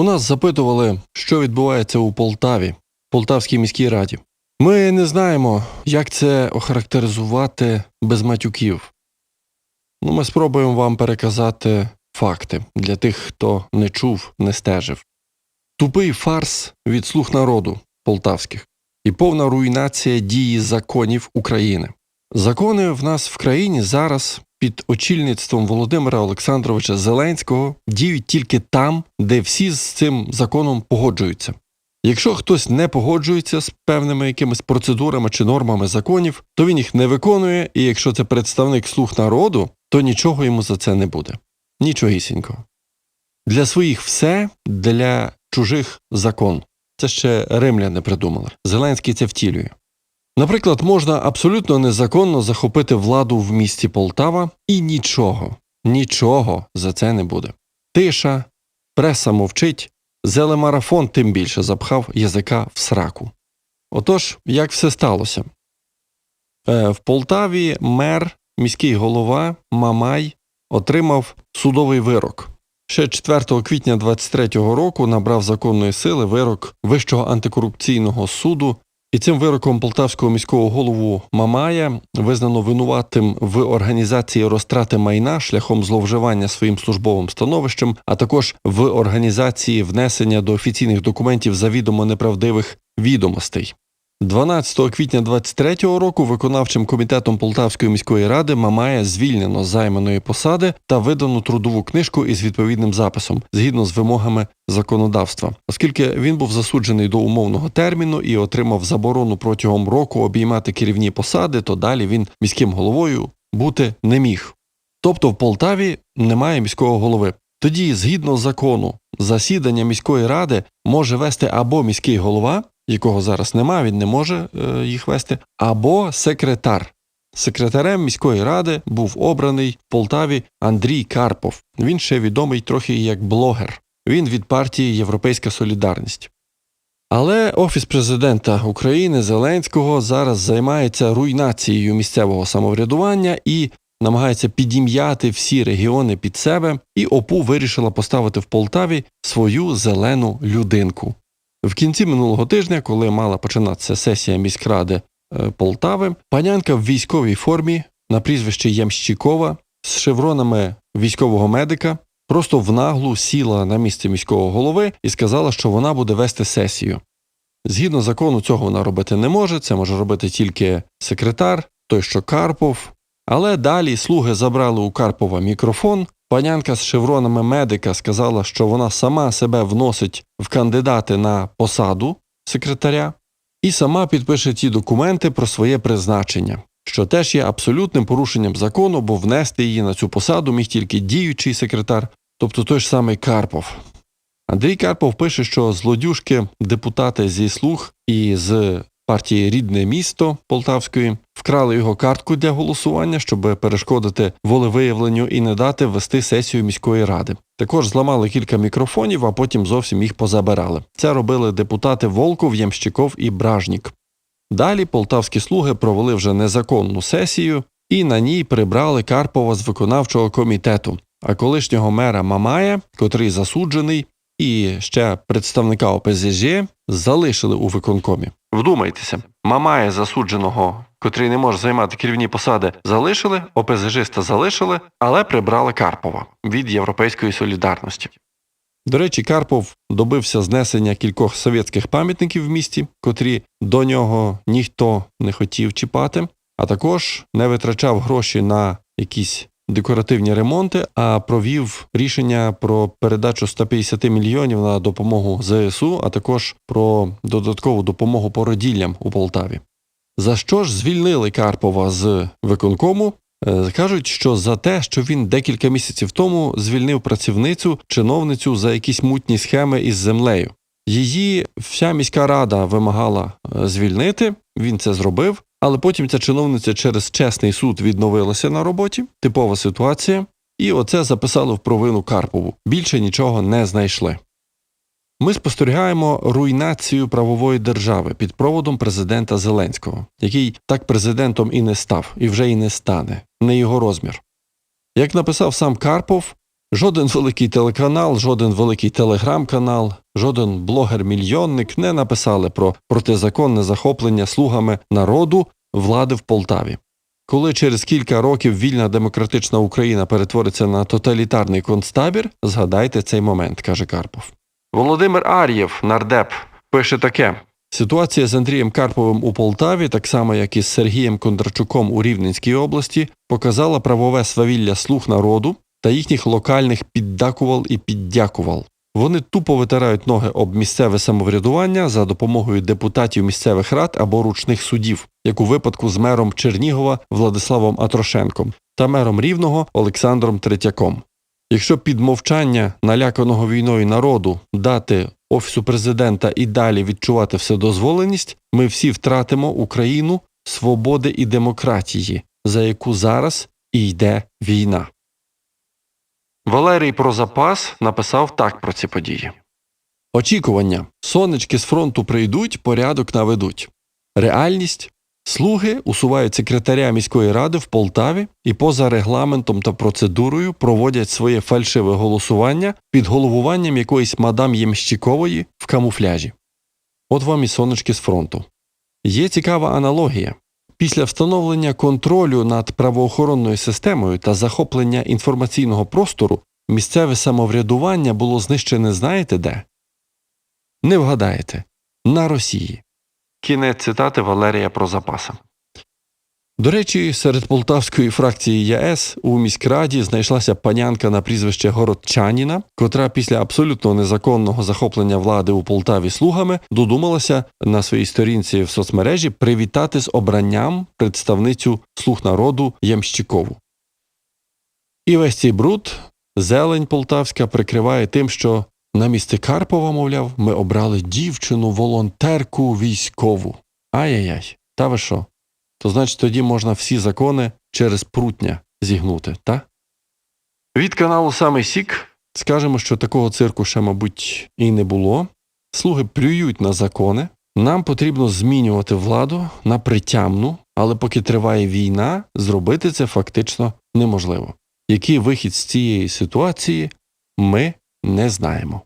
У нас запитували, що відбувається у Полтаві, Полтавській міській раді. Ми не знаємо, як це охарактеризувати без матюків. Ну, ми спробуємо вам переказати факти для тих, хто не чув, не стежив. Тупий фарс від слуг народу полтавських і повна руйнація дії законів України. Закони в нас в країні зараз під очільництвом Володимира Олександровича Зеленського діють тільки там, де всі з цим законом погоджуються. Якщо хтось не погоджується з певними якимись процедурами чи нормами законів, то він їх не виконує, і якщо це представник слуг народу, то нічого йому за це не буде. Нічогісінького. Для своїх все, для чужих закон. Це ще римляни придумали. Зеленський це втілює. Наприклад, можна абсолютно незаконно захопити владу в місті Полтава і нічого, нічого за це не буде. Тиша, преса мовчить, зелемарафон тим більше запхав язика в сраку. Отож, як все сталося? Е, В Полтаві мер, міський голова Мамай отримав судовий вирок. Ще 4 квітня 23-го року набрав законної сили вирок Вищого антикорупційного суду, і цим вироком полтавського міського голову Мамая визнано винуватим в організації розтрати майна шляхом зловживання своїм службовим становищем, а також в організації внесення до офіційних документів завідомо неправдивих відомостей. 12 квітня 23-го року виконавчим комітетом Полтавської міської ради Мамая звільнено з займаної посади та видано трудову книжку із відповідним записом згідно з вимогами законодавства, оскільки він був засуджений до умовного терміну і отримав заборону протягом року обіймати керівні посади, то далі він міським головою бути не міг. Тобто в Полтаві немає міського голови. Тоді, згідно закону, засідання міської ради може вести або міський голова, якого зараз немає, він не може е, їх вести, або секретар. Секретарем міської ради був обраний в Полтаві Андрій Карпов. Він ще відомий трохи як блогер. Він від партії Європейська Солідарність. Але Офіс президента України Зеленського зараз займається руйнацією місцевого самоврядування і намагається підім'яти всі регіони під себе, і ОПУ вирішила поставити в Полтаві свою зелену людинку. В кінці минулого тижня, коли мала починатися сесія міськради е, Полтави, панянка в військовій формі на прізвище Ямщикова з шевронами військового медика просто в наглу сіла на місце міського голови і сказала, що вона буде вести сесію. Згідно закону, цього вона робити не може, це може робити тільки секретар, той що Карпов. Але далі слуги забрали у Карпова мікрофон. Панянка з шевронами медика сказала, що вона сама себе вносить в кандидати на посаду секретаря і сама підпише ті документи про своє призначення, що теж є абсолютним порушенням закону, бо внести її на цю посаду міг тільки діючий секретар, тобто той ж самий Карпов. Андрій Карпов пише, що злодюжки депутати зі слуг і з партії Рідне місто Полтавської вкрали його картку для голосування, щоб перешкодити волевиявленню і не дати вести сесію міської ради. Також зламали кілька мікрофонів, а потім зовсім їх позабирали. Це робили депутати Волков, Ямщиков і Бражнік. Далі полтавські слуги провели вже незаконну сесію і на ній прибрали Карпова з виконавчого комітету, а колишнього мера Мамая, котрий засуджений, і ще представника ОПЗЖ залишили у виконкомі. Вдумайтеся, Мамая засудженого, котрий не може займати керівні посади, залишили, ОПЗЖиста залишили, але прибрали Карпова від Європейської солідарності. До речі, Карпов добився знесення кількох совєтських пам'ятників в місті, котрі до нього ніхто не хотів чіпати, а також не витрачав гроші на якісь декоративні ремонти, а провів рішення про передачу 150 мільйонів на допомогу ЗСУ, а також про додаткову допомогу породіллям у Полтаві. За що ж звільнили Карпова з виконкому? Е, Кажуть, що за те, що він декілька місяців тому звільнив працівницю, чиновницю за якісь мутні схеми із землею. Її вся міська рада вимагала е, звільнити. Він це зробив, але потім ця чиновниця через чесний суд відновилася на роботі. Типова ситуація. І оце записали в провину Карпову. Більше нічого не знайшли. Ми спостерігаємо руйнацію правової держави під проводом президента Зеленського, який так президентом і не став, і вже і не стане, не його розмір. Як написав сам Карпов, Жоден великий телеканал, жоден великий телеграм-канал, жоден блогер-мільйонник не написали про протизаконне захоплення слугами народу влади в Полтаві. Коли через кілька років вільна демократична Україна перетвориться на тоталітарний концтабір, згадайте цей момент, каже Карпов. Володимир Ар'єв, нардеп, пише таке: ситуація з Андрієм Карповим у Полтаві, так само як і з Сергієм Кондрачуком у Рівненській області, показала правове свавілля слуг народу та їхніх локальних піддакувал і піддякувал. Вони тупо витирають ноги об місцеве самоврядування за допомогою депутатів місцевих рад або ручних судів, як у випадку з мером Чернігова Владиславом Атрошенком та мером Рівного Олександром Третьяком. Якщо під мовчання наляканого війною народу дати офісу президента і далі відчувати вседозволеність, ми всі втратимо Україну свободи і демократії, за яку зараз і йде війна. Валерій про запас написав так про ці події. Очікування. Сонечки з фронту прийдуть, порядок наведуть. Реальність. Слуги усувають секретаря міської ради в Полтаві і поза регламентом та процедурою проводять своє фальшиве голосування під головуванням якоїсь мадам Ємщикової в камуфляжі. От вам і сонечки з фронту. Є цікава аналогія. Після встановлення контролю над правоохоронною системою та захоплення інформаційного простору місцеве самоврядування було знищене знаєте де? Не вгадаєте на Росії. Кінець цитати Валерія про запаса. До речі, серед полтавської фракції ЄС у міськраді знайшлася панянка на прізвище Городчаніна, котра після абсолютно незаконного захоплення влади у Полтаві слугами додумалася на своїй сторінці в соцмережі привітати з обранням представницю слуг народу Ямщикову. І весь цей бруд зелень полтавська прикриває тим, що на місце Карпова, мовляв, ми обрали дівчину, волонтерку військову. Ай-яй-яй, та ви що? То значить тоді можна всі закони через прутня зігнути, та? Від каналу Самий Сік скажемо, що такого цирку ще, мабуть, і не було. Слуги плюють на закони. Нам потрібно змінювати владу на притямну, але поки триває війна, зробити це фактично неможливо. Який вихід з цієї ситуації, ми не знаємо.